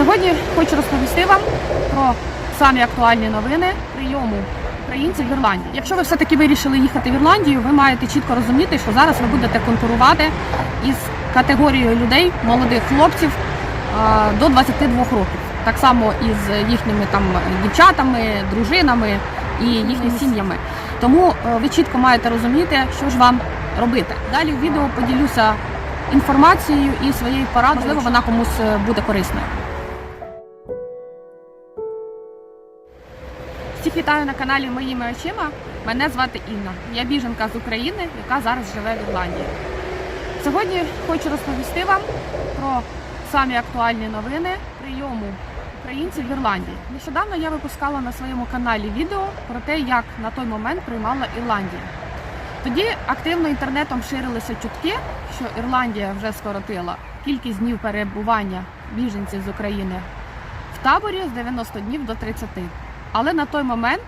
Сьогодні хочу розповісти вам про самі актуальні новини прийому українців в Ірландії. Якщо ви все-таки вирішили їхати в Ірландію, ви маєте чітко розуміти, що зараз ви будете конкурувати із категорією людей, молодих хлопців до 22 років. Так само із їхніми там дівчатами, дружинами і їхніми сім'ями. Тому е, ви чітко маєте розуміти, що ж вам робити. Далі в відео поділюся інформацією і своєю порадою. Можливо, вона комусь е, буде корисною. Всіх вітаю на каналі Моїми очима. Мене звати Інна. Я біженка з України, яка зараз живе в Ірландії. Сьогодні хочу розповісти вам про самі актуальні новини прийому українців в Ірландії. Нещодавно я випускала на своєму каналі відео про те, як на той момент приймала Ірландія. Тоді активно інтернетом ширилися чутки, що Ірландія вже скоротила кількість днів перебування біженців з України в таборі з 90 днів до 30. Але на той момент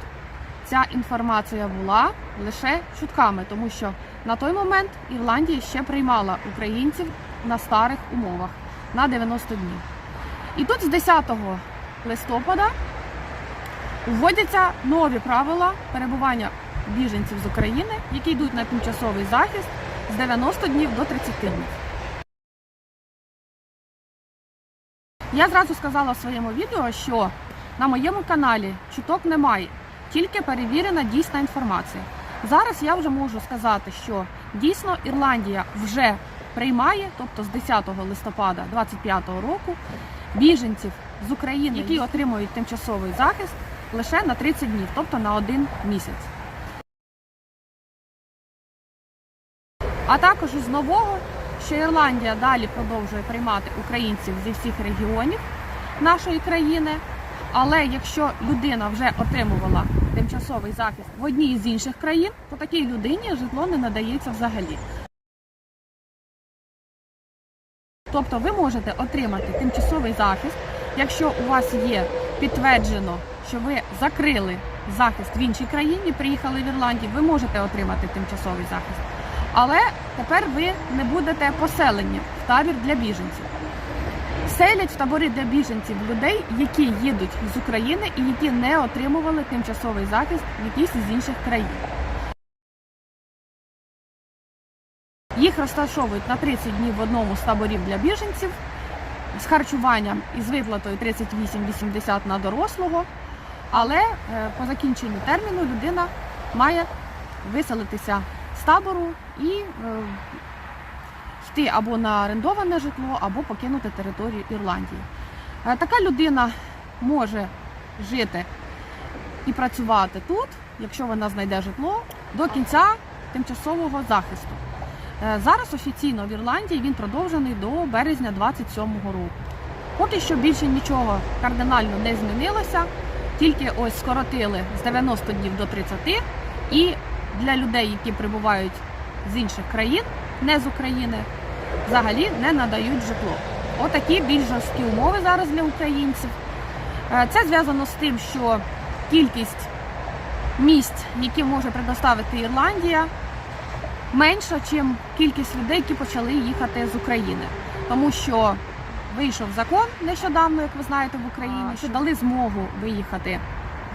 ця інформація була лише чутками, тому що на той момент Ірландія ще приймала українців на старих умовах на 90 днів. І тут з 10 листопада вводяться нові правила перебування біженців з України, які йдуть на тимчасовий захист з 90 днів до 30 днів. Я зразу сказала в своєму відео, що на моєму каналі чуток немає, тільки перевірена дійсна інформація. Зараз я вже можу сказати, що дійсно Ірландія вже приймає, тобто з 10 листопада 2025 року, біженців з України, які отримують тимчасовий захист лише на 30 днів, тобто на один місяць. А також з нового, що Ірландія далі продовжує приймати українців зі всіх регіонів нашої країни. Але якщо людина вже отримувала тимчасовий захист в одній з інших країн, то такій людині житло не надається взагалі. Тобто ви можете отримати тимчасовий захист, якщо у вас є підтверджено, що ви закрили захист в іншій країні, приїхали в Ірландію, ви можете отримати тимчасовий захист. Але тепер ви не будете поселені в табір для біженців. Селять в табори для біженців людей, які їдуть з України і які не отримували тимчасовий захист в якійсь із інших країн. Їх розташовують на 30 днів в одному з таборів для біженців з харчуванням і з виплатою 38,80 на дорослого. Але е, по закінченню терміну людина має виселитися з табору і е, йти або на орендоване житло, або покинути територію Ірландії. Е, Така людина може жити і працювати тут, якщо вона знайде житло, до кінця тимчасового захисту. Е, Зараз офіційно в Ірландії він продовжений до березня 27-го року. Поки що більше нічого кардинально не змінилося, тільки ось скоротили з 90 днів до 30 і для людей, які прибувають з інших країн, не з України, взагалі не надають житло. Отакі більш жорсткі умови зараз для українців. Е, Це зв'язано з тим, що кількість місць, які може предоставити Ірландія, менша, ніж кількість людей, які почали їхати з України. Тому що вийшов закон нещодавно, як ви знаєте, в Україні, що дали змогу виїхати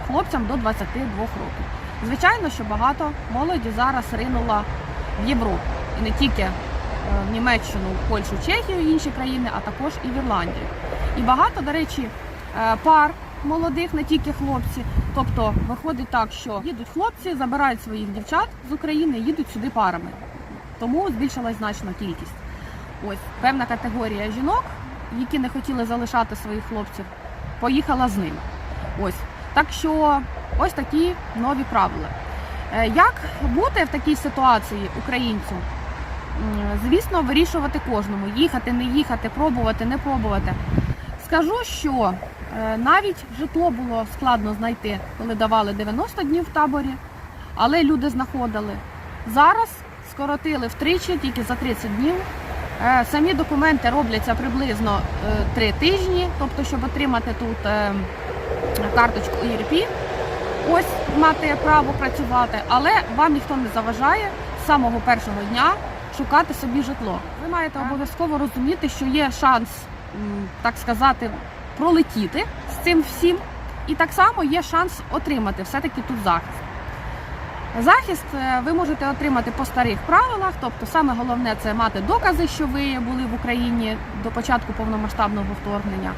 хлопцям до 22 років. Звичайно, що багато молоді зараз ринула в Європу і не тільки в Німеччину, в Польщу, Чехію інші країни, а також і в Ірландію. І багато, до речі, е, пар молодих, не тільки хлопці. Тобто виходить так, що їдуть хлопці, забирають своїх дівчат з України, їдуть сюди парами. Тому збільшилась значно кількість. Ось певна категорія жінок, які не хотіли залишати своїх хлопців, поїхала з ними. Ось так що ось такі нові правила. Е, Як бути в такій ситуації українцю? Звісно, вирішувати кожному: їхати, не їхати, пробувати, не пробувати. Скажу, що е, навіть житло було складно знайти, коли давали 90 днів в таборі, але люди знаходили. Зараз скоротили втричі, тільки за 30 днів. Е, Самі документи робляться приблизно 3 тижні, тобто, щоб отримати тут е, карточку ERP, ось мати право працювати, але вам ніхто не заважає з самого першого дня шукати собі житло. Ви маєте обов'язково розуміти, що є шанс, так сказати, пролетіти з цим всім, і так само є шанс отримати все-таки тут захист. Захист е, ви можете отримати по старих правилах, тобто саме головне це мати докази, що ви були в Україні до початку повномасштабного вторгнення.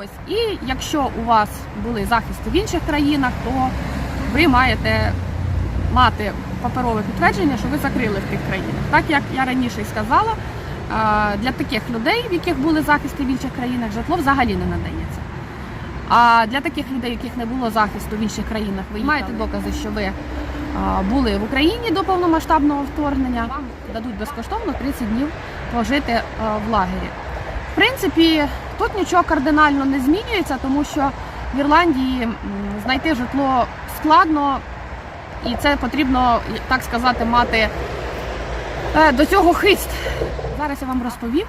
Ось і якщо у вас були захисти в інших країнах, то ви маєте мати паперове підтвердження, що ви закрили в тих країнах. Так як я раніше й сказала, е, для таких людей, в яких були захисти в інших країнах, житло взагалі не надається. А для таких людей, яких не було захисту в інших країнах, ви маєте докази, що ви е, були в Україні до повномасштабного вторгнення. Вам дадуть безкоштовно 30 днів пожити е, в лагері. В принципі, тут нічого кардинально не змінюється, тому що в Ірландії знайти житло складно, і це потрібно, так сказати, мати е, до цього хист. Зараз я вам розповім,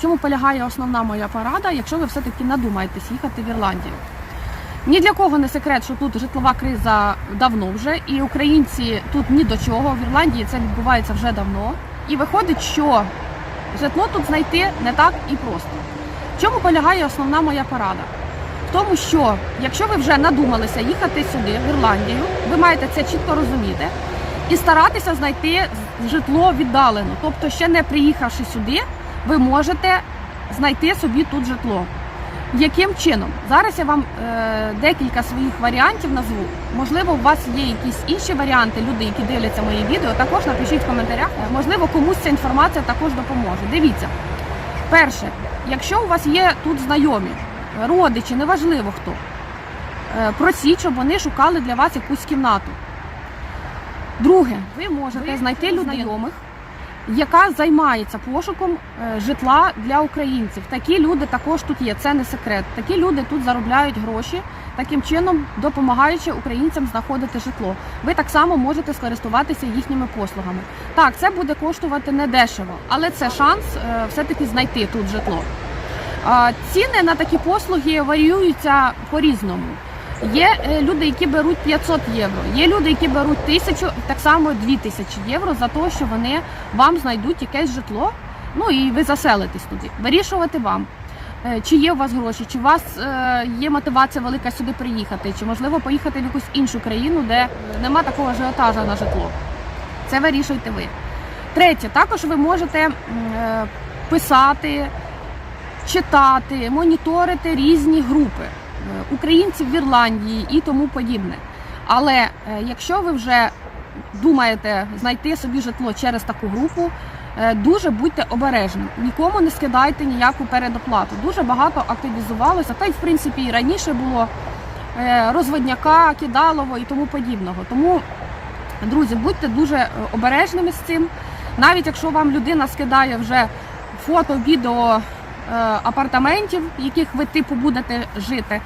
чому полягає основна моя порада, якщо ви все-таки надумаєтесь їхати в Ірландію. Ні для кого не секрет, що тут житлова криза давно вже, і українці тут ні до чого. В Ірландії це відбувається вже давно. І виходить, що житло тут знайти не так і просто. В чому полягає основна моя порада? В тому, що якщо ви вже надумалися їхати сюди, в Ірландію, ви маєте це чітко розуміти і старатися знайти житло віддалено. Тобто, ще не приїхавши сюди, ви можете знайти собі тут житло. Яким чином? Зараз я вам е, декілька своїх варіантів назву. Можливо, у вас є якісь інші варіанти, люди, які дивляться мої відео. Також напишіть в коментарях. Можливо, комусь ця інформація також допоможе. Дивіться, перше, якщо у вас є тут знайомі, родичі, неважливо хто, е, просіть, щоб вони шукали для вас якусь кімнату. Друге, ви можете знайти знайомих, яка займається пошуком е, житла для українців. Такі люди також тут є. Це не секрет. Такі люди тут заробляють гроші, таким чином допомагаючи українцям знаходити житло. Ви так само можете скористуватися їхніми послугами. Так, це буде коштувати недешево, але це шанс е, все-таки знайти тут житло. Ціни на такі послуги варіюються по-різному. Є е, люди, які беруть 500 євро, є люди, які беруть 1000, так само 2000 євро за те, що вони вам знайдуть якесь житло, ну і ви заселитесь туди. Вирішувати вам, чи є у вас гроші, чи у вас е, є мотивація велика сюди приїхати, чи можливо поїхати в якусь іншу країну, де нема такого ажіотажа на житло. Це вирішуєте ви. Третє, також ви можете е, писати, читати, моніторити різні групи е, українців в Ірландії і тому подібне. Але е, якщо ви вже думаєте знайти собі житло через таку групу, е, дуже будьте обережні. Нікому не скидайте ніяку передоплату. Дуже багато активізувалося, та й в принципі і раніше було е, розводняка, кидалово і тому подібного. Тому, друзі, будьте дуже е, обережними з цим. Навіть якщо вам людина скидає вже фото, відео е, апартаментів, в яких ви типу будете жити,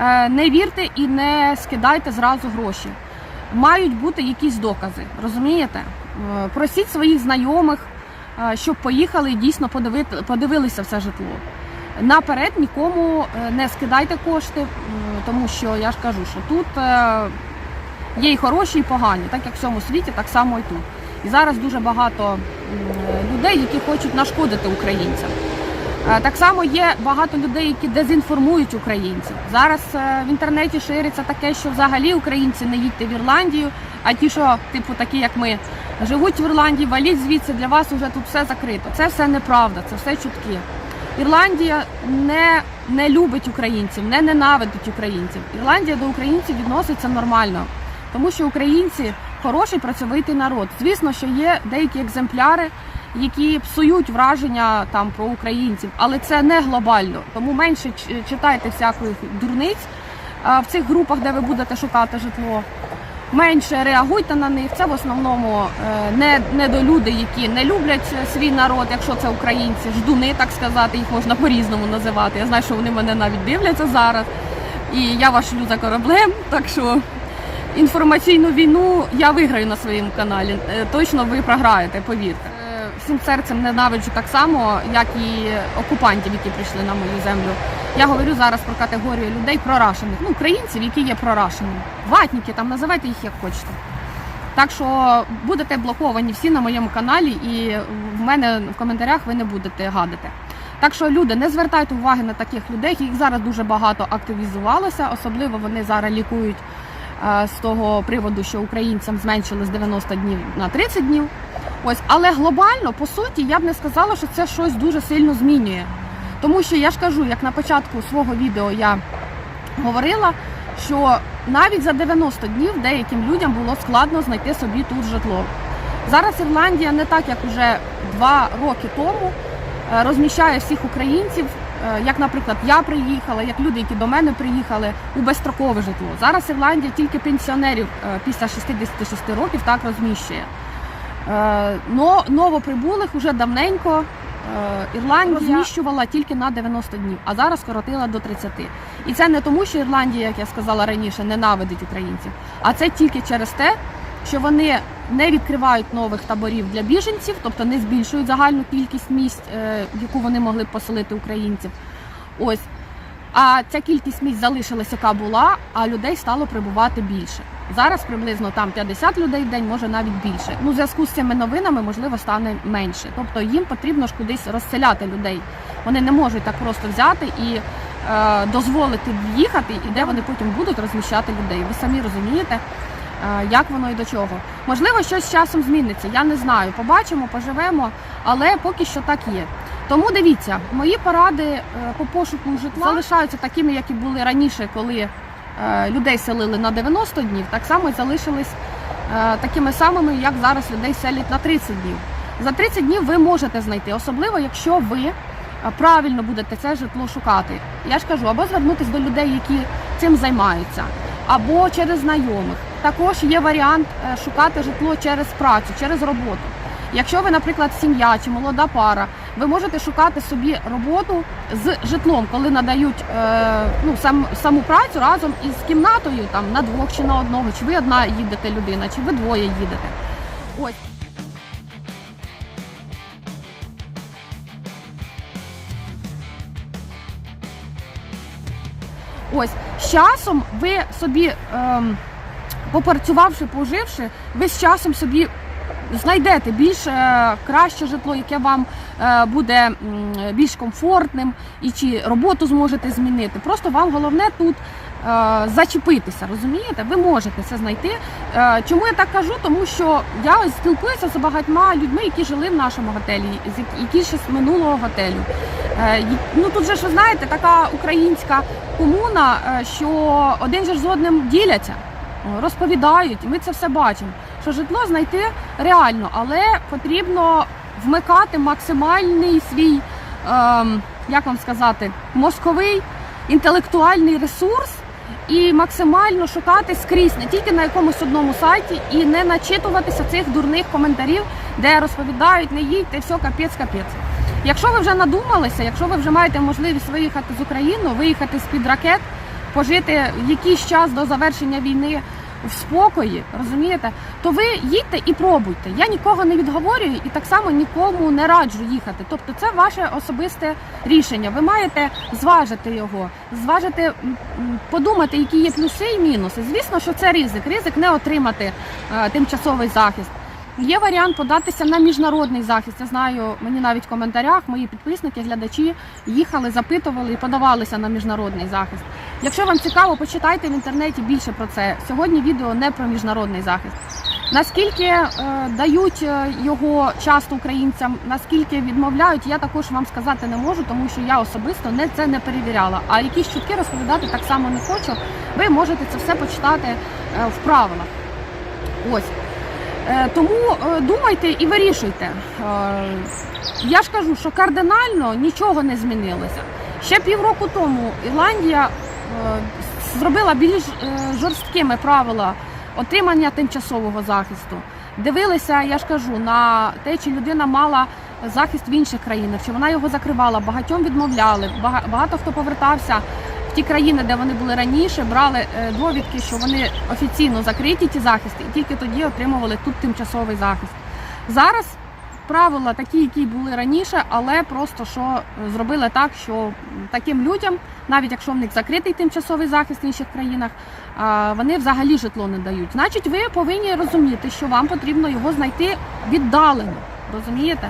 е, не вірте і не скидайте зразу гроші. Мають бути якісь докази, розумієте? Е, Просіть своїх знайомих, е, щоб поїхали і дійсно подивилися все житло. Наперед нікому е, не скидайте кошти, тому що я ж кажу, що тут е, є і хороші, і погані, так як в цьому світі, так само і тут. І зараз дуже багато людей, які хочуть нашкодити українцям. Е, Так само є багато людей, які дезінформують українців. Зараз в інтернеті шириться таке, що взагалі українці не їдьте в Ірландію, а ті, що типу такі, як ми, живуть в Ірландії, валіть звідси для вас вже тут все закрито. Це все неправда, це все чутки. Ірландія не, не любить українців, не ненавидить українців. Ірландія до українців відноситься нормально, тому що українці хороший працьовитий народ. Звісно, що є деякі екземпляри, які псують враження там про українців, але це не глобально. Тому менше читайте всяких дурниць в цих групах, де ви будете шукати житло. Менше реагуйте на них. Це в основному е, не недолюди, які не люблять свій народ, якщо це українці, ждуни, так сказати, їх можна по-різному називати. Я знаю, що вони мене навіть дивляться зараз. І я вас шлю за кораблем, так що інформаційну війну я виграю на своєму каналі. Е, Точно ви програєте, повірте. Е, Всім серцем ненавиджу так само, як і окупантів, які прийшли на мою землю. Я говорю зараз про категорію людей прорашених, ну українців, які є прорашені. Ватніки, там називайте їх як хочете. Так що будете блоковані всі на моєму каналі, і в мене в коментарях ви не будете гадити. Так що, люди, не звертайте уваги на таких людей. Їх зараз дуже багато активізувалося, особливо вони зараз лікують е, з того приводу, що українцям зменшили з 90 днів на 30 днів. Ось, але глобально, по суті, я б не сказала, що це щось дуже сильно змінює. Тому що я ж кажу, як на початку свого відео я говорила, що навіть за 90 днів деяким людям було складно знайти собі тут житло. Зараз Ірландія не так, як уже два роки тому, е, розміщає всіх українців, е, як, наприклад, я приїхала, як люди, які до мене приїхали, у безстрокове житло. Зараз Ірландія тільки пенсіонерів е, після 66 років так розміщує. Но новоприбулих уже давненько Ірландія розміщувала тільки на 90 днів, а зараз скоротила до 30. І це не тому, що Ірландія, як я сказала раніше, ненавидить українців, а це тільки через те, що вони не відкривають нових таборів для біженців, тобто не збільшують загальну кількість місць, е, яку вони могли б поселити українців. Ось. А ця кількість місць залишилась, яка була, а людей стало прибувати більше. Зараз приблизно там 50 людей в день, може навіть більше. Ну, в зв'язку з цими новинами, можливо, стане менше. Тобто їм потрібно ж кудись розселяти людей. Вони не можуть так просто взяти і е, дозволити в'їхати, і де вони потім будуть розміщати людей. Ви самі розумієте, е, як воно і до чого. Можливо, щось з часом зміниться. Я не знаю. Побачимо, поживемо, але поки що так є. Тому дивіться, мої поради е, по пошуку житла залишаються такими, як і були раніше, коли е, людей селили на 90 днів, так само залишились е, такими самими, як зараз людей селять на 30 днів. За 30 днів ви можете знайти, особливо якщо ви правильно будете це житло шукати. Я ж кажу, або звернутися до людей, які цим займаються, або через знайомих. Також є варіант шукати житло через працю, через роботу. Якщо ви, наприклад, сім'я чи молода пара, ви можете шукати собі роботу з житлом, коли надають е, ну, сам, саму працю разом із кімнатою там на двох чи на одного, чи ви одна їдете людина, чи ви двоє їдете. Ось. Ось з часом ви собі, ем, попрацювавши, поживши, ви з часом собі знайдете більш е, краще житло, яке вам буде більш комфортним, і чи роботу зможете змінити. Просто вам головне тут е, зачепитися, розумієте? Ви можете це знайти. Е, Чому я так кажу? Тому що я ось спілкуюся з багатьма людьми, які жили в нашому готелі, які ще з минулого готелю. Е, Ну тут же ж ви знаєте, така українська комуна, е, що один же ж з одним діляться, розповідають, і ми це все бачимо. Що житло знайти реально, але потрібно вмикати максимальний свій, ем, як вам сказати, мозковий інтелектуальний ресурс і максимально шукати скрізь, не тільки на якомусь одному сайті, і не начитуватися цих дурних коментарів, де розповідають, не їдьте, все капець, капець. Якщо ви вже надумалися, якщо ви вже маєте можливість виїхати з України, виїхати з-під ракет, пожити якийсь час до завершення війни в спокої, розумієте, то ви їдьте і пробуйте. Я нікого не відговорюю і так само нікому не раджу їхати. Тобто це ваше особисте рішення. Ви маєте зважити його, зважити, подумати, які є плюси і мінуси. Звісно, що це ризик. Ризик не отримати е, тимчасовий захист. Є варіант податися на міжнародний захист. Я знаю, мені навіть в коментарях мої підписники, глядачі їхали, запитували і подавалися на міжнародний захист. Якщо вам цікаво, почитайте в інтернеті більше про це. Сьогодні відео не про міжнародний захист. Наскільки е, дають е, його часто українцям, наскільки відмовляють, я також вам сказати не можу, тому що я особисто не це не перевіряла. А якісь чутки розповідати так само не хочу. Ви можете це все почитати е, в правилах. Ось. Е, Тому е, думайте і вирішуйте. Я ж кажу, що кардинально нічого не змінилося. Ще півроку тому Ірландія зробила більш е, жорсткими правила отримання тимчасового захисту. Дивилися, я ж кажу, на те, чи людина мала захист в інших країнах, чи вона його закривала, багатьом відмовляли. Бага- Багато хто повертався в ті країни, де вони були раніше, брали е, довідки, що вони офіційно закриті ті захисти, і тільки тоді отримували тут тимчасовий захист. Зараз правила такі, які були раніше, але просто що е, зробили так, що таким людям, навіть якщо в них закритий тимчасовий захист в інших країнах, вони взагалі житло не дають. Значить, ви повинні розуміти, що вам потрібно його знайти віддалено. Розумієте?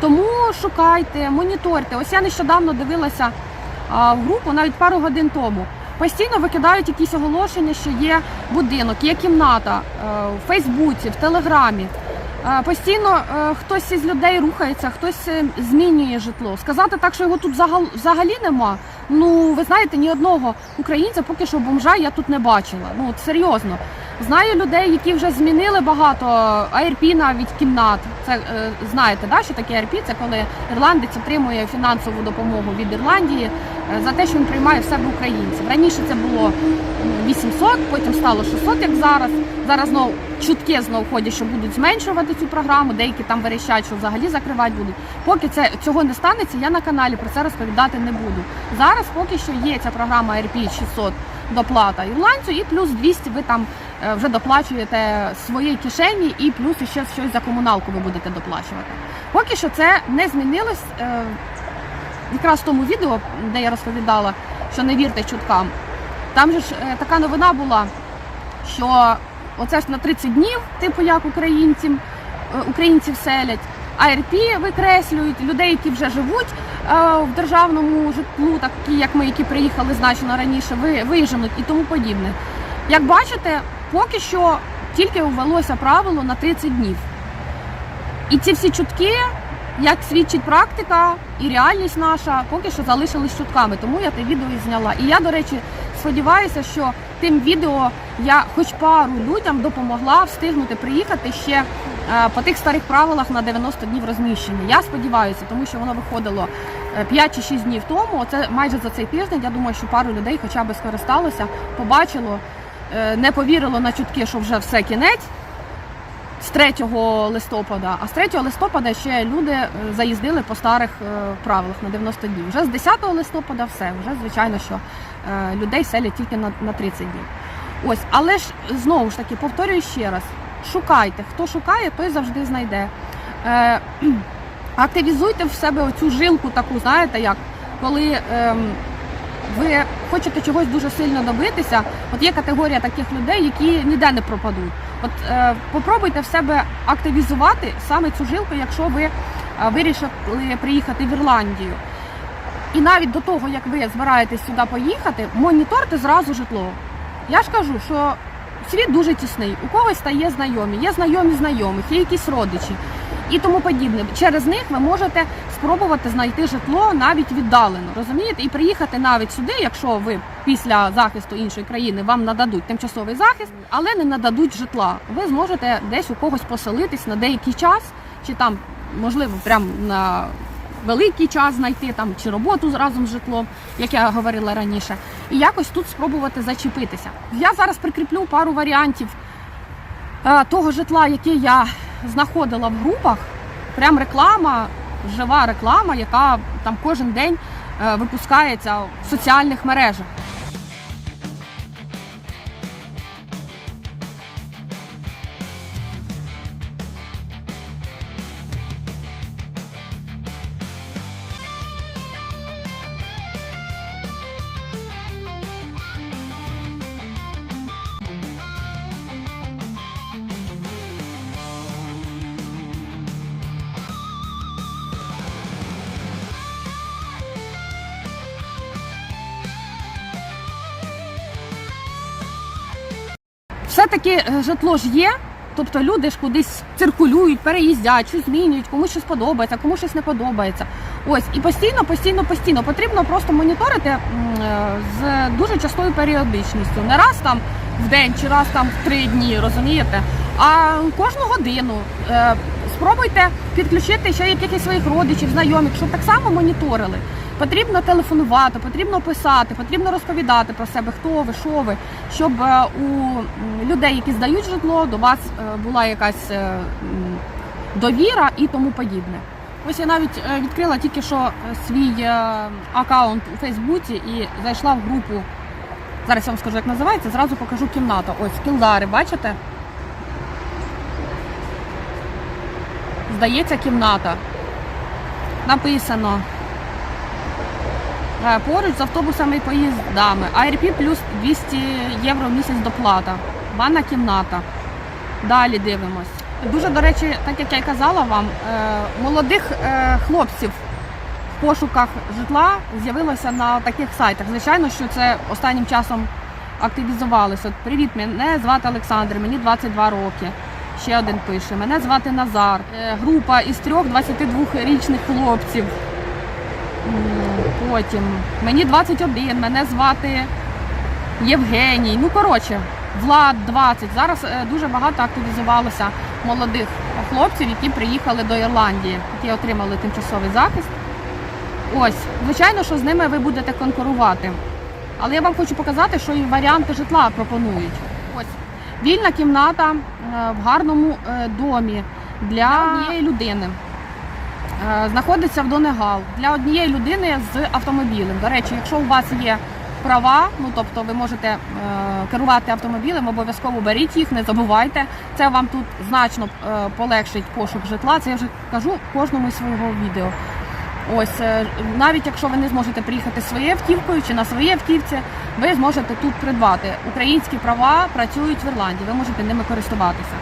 Тому шукайте, моніторте. Ось я нещодавно дивилася в групу навіть пару годин тому. Постійно викидають якісь оголошення, що є будинок, є кімната е, в Фейсбуці, в Телеграмі. Е, Постійно е, хтось із людей рухається, хтось е, змінює житло. Сказати так, що його тут загал- взагалі нема. Ну ви знаєте, ні одного українця поки що бомжа я тут не бачила. Ну от серйозно. Знаю людей, які вже змінили багато АРП навіть кімнат. Це е, знаєте, да, що таке АРП? Це коли ірландець отримує фінансову допомогу від Ірландії е, за те, що він приймає в себе українців. Раніше це було м, 800, потім стало 600, як зараз. Зараз знову чутки знову ходять, що будуть зменшувати цю програму. Деякі там верещать, що взагалі закривати будуть. Поки це цього не станеться, я на каналі про це розповідати не буду. Зараз поки що є ця програма РП 600 доплата ірландцю, і плюс 200 ви там е, вже доплачуєте з своєї кишені, і плюс ще щось за комуналку ви будете доплачувати. Поки що це не змінилось. Е, Якраз в тому відео, де я розповідала, що не вірте чуткам. Там же ж е, така новина була, що оце ж на 30 днів, типу як українцям, е, українців селять, АРП викреслюють людей, які вже живуть е, в державному житлу, такі як ми, які приїхали значно раніше, ви, виженуть і тому подібне. Як бачите, поки що тільки ввелося правило на 30 днів. І ці всі чутки, як свідчить практика і реальність наша, поки що залишились чутками. Тому я те відео і зняла. І я, до речі, сподіваюся, що тим відео я хоч пару людям допомогла встигнути приїхати ще е, по тих старих правилах на 90 днів розміщення. Я сподіваюся, тому що воно виходило е, 5 чи 6 днів тому. Оце майже за цей тиждень. Я думаю, що пару людей хоча б скористалося, побачило, е, не повірило на чутки, що вже все кінець з 3 листопада, а з 3 листопада ще люди е, заїздили по старих е, правилах на 90 днів. Вже з 10 листопада все, вже звичайно, що е, людей селять тільки на, на 30 днів. Ось, але ж знову ж таки, повторюю ще раз: шукайте, хто шукає, той завжди знайде. Е, активізуйте в себе оцю жилку, таку, знаєте, як коли. ем, ви хочете чогось дуже сильно добитися, от є категорія таких людей, які ніде не пропадуть. От е, попробуйте в себе активізувати саме цю жилку, якщо ви е, вирішили приїхати в Ірландію. І навіть до того, як ви збираєтесь сюди поїхати, моніторте зразу житло. Я ж кажу, що світ дуже тісний. У когось стає знайомі, є знайомі знайомих, є якісь родичі і тому подібне. Через них ви можете спробувати знайти житло навіть віддалено, розумієте? І приїхати навіть сюди, якщо ви після захисту іншої країни вам нададуть тимчасовий захист, але не нададуть житла. Ви зможете десь у когось поселитись на деякий час, чи там, можливо, прямо на великий час знайти там чи роботу разом з житлом, як я говорила раніше, і якось тут спробувати зачепитися. Я зараз прикріплю пару варіантів е, того житла, яке я знаходила в групах. Прям реклама, жива реклама, яка там кожен день е, випускається в соціальних мережах. Все-таки е, житло ж є. Тобто люди ж кудись циркулюють, переїздять, щось змінюють, комусь щось подобається, комусь щось не подобається. Ось і постійно, постійно, постійно потрібно просто моніторити е, з дуже частою періодичністю. Не раз там в день чи раз там в три дні, розумієте? А кожну годину е, спробуйте підключити ще якихось своїх родичів, знайомих, щоб так само моніторили. Потрібно телефонувати, потрібно писати, потрібно розповідати про себе, хто ви, що ви, щоб е, у людей, які здають житло, до вас е, була якась е, довіра і тому подібне. Ось я навіть відкрила тільки що свій аккаунт у Фейсбуці і зайшла в групу. Зараз я вам скажу, як називається, зразу покажу кімнату. Ось кілдари, бачите? Здається, кімната. Написано. Е, Поруч з автобусами і поїздами. ARP плюс 200 євро в місяць доплата. Ванна кімната. Далі дивимось. Дуже, до речі, так як я й казала вам, е, молодих е, хлопців в пошуках житла з'явилося на таких сайтах. Звичайно, що це останнім часом активізувалося. Привіт, мене звати Олександр, мені 22 роки. Ще один пише. Мене звати Назар. Група із трьох 22-річних хлопців. Потім мені 21, мене звати Євгеній. Ну, коротше, Влад 20. Зараз е, дуже багато активізувалося молодих хлопців, які приїхали до Ірландії, які отримали тимчасовий захист. Ось, звичайно, що з ними ви будете конкурувати. Але я вам хочу показати, що і варіанти житла пропонують. Ось вільна кімната е, в гарному е, домі для однієї людини. Е, Знаходиться в Донегал для однієї людини з автомобілем. До речі, якщо у вас є права, ну тобто ви можете е, керувати автомобілем, обов'язково беріть їх, не забувайте. Це вам тут значно е, полегшить пошук житла. Це я вже кажу кожному із свого відео. Ось навіть якщо ви не зможете приїхати своєю автівкою чи на своїй автівці, ви зможете тут придбати. Українські права працюють в Ірландії, ви можете ними користуватися.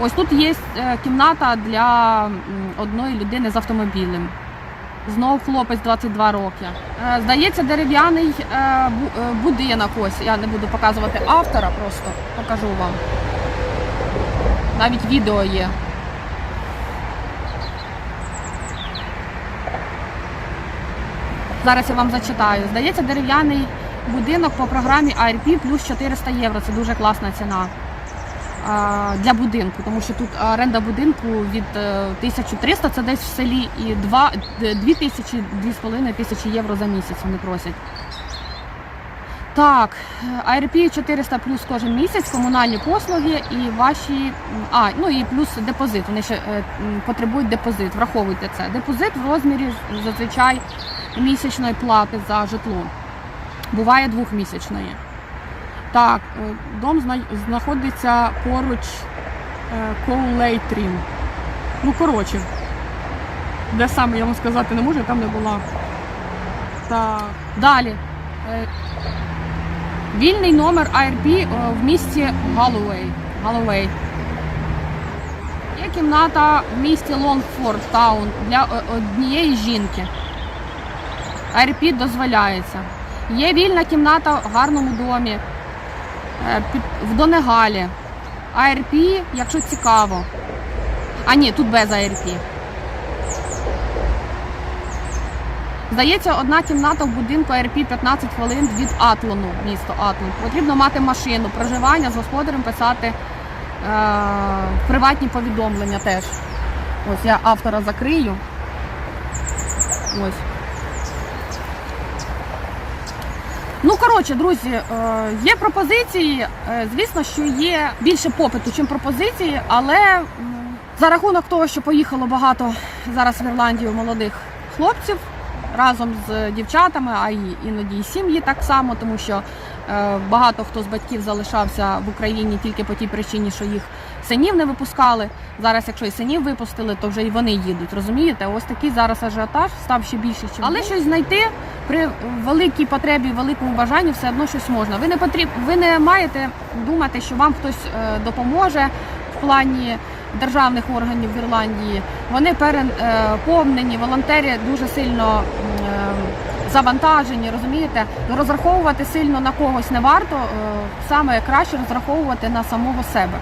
Ось тут є е, кімната для одної людини з автомобілем. Знов хлопець 22 роки. Е, Здається, дерев'яний е, бу- будинок. Ось я не буду показувати автора, просто покажу вам. Навіть відео є. Зараз я вам зачитаю. Здається, дерев'яний будинок по програмі ARP плюс 400 євро. Це дуже класна ціна для будинку, тому що тут оренда будинку від е, 1300, це десь в селі, і 2, 2000, 2,5 тисячі євро за місяць вони просять. Так, ARP 400 плюс кожен місяць, комунальні послуги і ваші. А, ну і плюс депозит. Вони ще е, потребують депозит. Враховуйте це. Депозит в розмірі зазвичай місячної плати за житло. Буває двохмісячної. Так, е, дом зна- знаходиться поруч Коулейтрін. Ну, коротше, де саме я вам сказати не можу, я там не була. Так. Далі. Е, Вільний номер ARP е, в місті Галлоуей. Галлоуей. Є кімната в місті Лонгфорд Таун для е, однієї жінки. ARP дозволяється. Є вільна кімната в гарному домі е, в Донегалі. ARP, якщо цікаво. А ні, тут без ARP. Здається, одна кімната в будинку АРП 15 хвилин від Атлону, місто Атлон. Потрібно мати машину, проживання з господарем писати е, приватні повідомлення теж. Ось я автора закрию. Ось. Ну, коротше, друзі, е, є пропозиції. Е, звісно, що є більше попиту, ніж пропозиції, але за рахунок того, що поїхало багато зараз в Ірландію молодих хлопців разом з дівчатами, а й іноді і сім'ї так само, тому що е, багато хто з батьків залишався в Україні тільки по тій причині, що їх синів не випускали. Зараз, якщо і синів випустили, то вже і вони їдуть. Розумієте? Ось такий зараз ажіотаж став ще більше, чим але щось знайти при великій потребі, великому бажанні все одно щось можна. Ви не потріб... ви не маєте думати, що вам хтось е, допоможе в плані державних органів в Ірландії. Вони переповнені, волонтери дуже сильно е, завантажені, розумієте? Розраховувати сильно на когось не варто. е, Саме краще розраховувати на самого себе.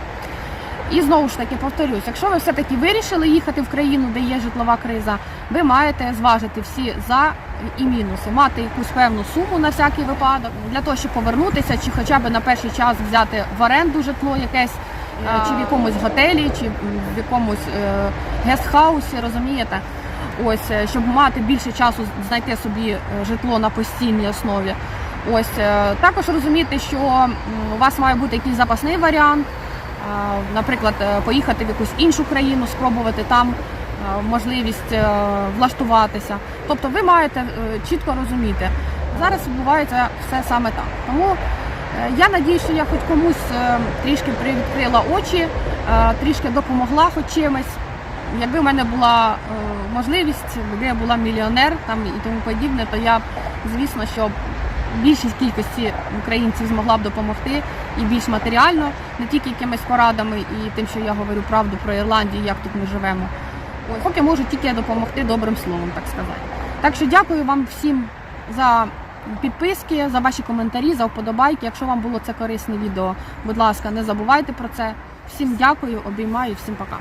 І знову ж таки повторюсь, якщо ви все-таки вирішили їхати в країну, де є житлова криза, ви маєте зважити всі за і мінуси, мати якусь певну суму на всякий випадок для того, щоб повернутися, чи хоча б на перший час взяти в оренду житло якесь е, чи в якомусь готелі, чи в якомусь е, гестхаусі, розумієте? Ось, е, щоб мати більше часу знайти собі житло на постійній основі. Ось також розуміти, що у вас має бути якийсь запасний варіант, наприклад, е, поїхати в якусь іншу країну, спробувати там е, можливість е, влаштуватися. Тобто ви маєте чітко розуміти. Зараз відбувається все саме так. Тому я надію, що я хоч комусь трішки привідкрила очі, трішки допомогла хоч чимось. Якби в мене була можливість, якби я була мільйонер там і тому подібне, то я звісно, що більшість кількості українців змогла б допомогти і більш матеріально, не тільки якимись порадами і тим, що я говорю правду про Ірландію, як тут ми живемо. Ось, поки можу тільки допомогти добрим словом, так сказати. Так що дякую вам всім за підписки, за ваші коментарі, за вподобайки. Якщо вам було це корисне відео, будь ласка, не забувайте про це. Всім дякую, обіймаю, всім пока.